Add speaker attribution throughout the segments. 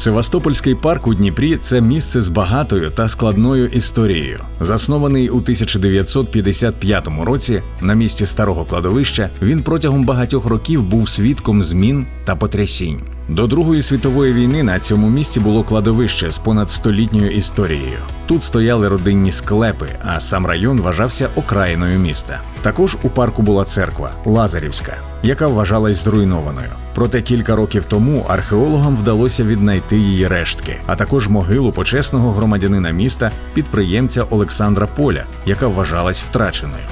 Speaker 1: Севастопольський парк у Дніпрі це місце з багатою та складною історією. Заснований у 1955 році на місці старого кладовища, він протягом багатьох років був свідком змін та потрясінь. До Другої світової війни на цьому місці було кладовище з понад столітньою історією. Тут стояли родинні склепи, а сам район вважався окраїною міста. Також у парку була церква Лазарівська, яка вважалась зруйнованою. Проте кілька років тому археологам вдалося віднайти її рештки, а також могилу почесного громадянина міста, підприємця Олександра Поля, яка вважалась втраченою.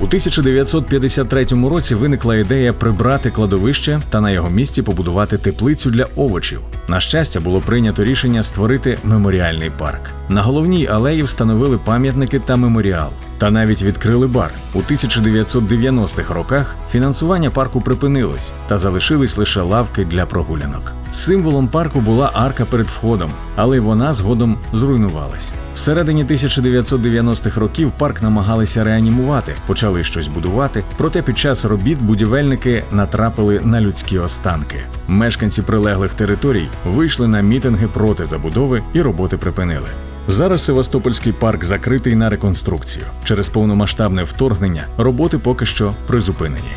Speaker 1: У 1953 році виникла ідея прибрати кладовище та на його місці побудувати теплицю для овочів. На щастя, було прийнято рішення створити меморіальний парк. На головній алеї встановили пам'ятники та меморіал. Та навіть відкрили бар. У 1990-х роках фінансування парку припинилось та залишились лише лавки для прогулянок. Символом парку була арка перед входом, але вона згодом зруйнувалась. Всередині 1990-х років парк намагалися реанімувати, почали щось будувати. Проте під час робіт будівельники натрапили на людські останки. Мешканці прилеглих територій вийшли на мітинги проти забудови і роботи припинили. Зараз Севастопольський парк закритий на реконструкцію. Через повномасштабне вторгнення роботи поки що призупинені.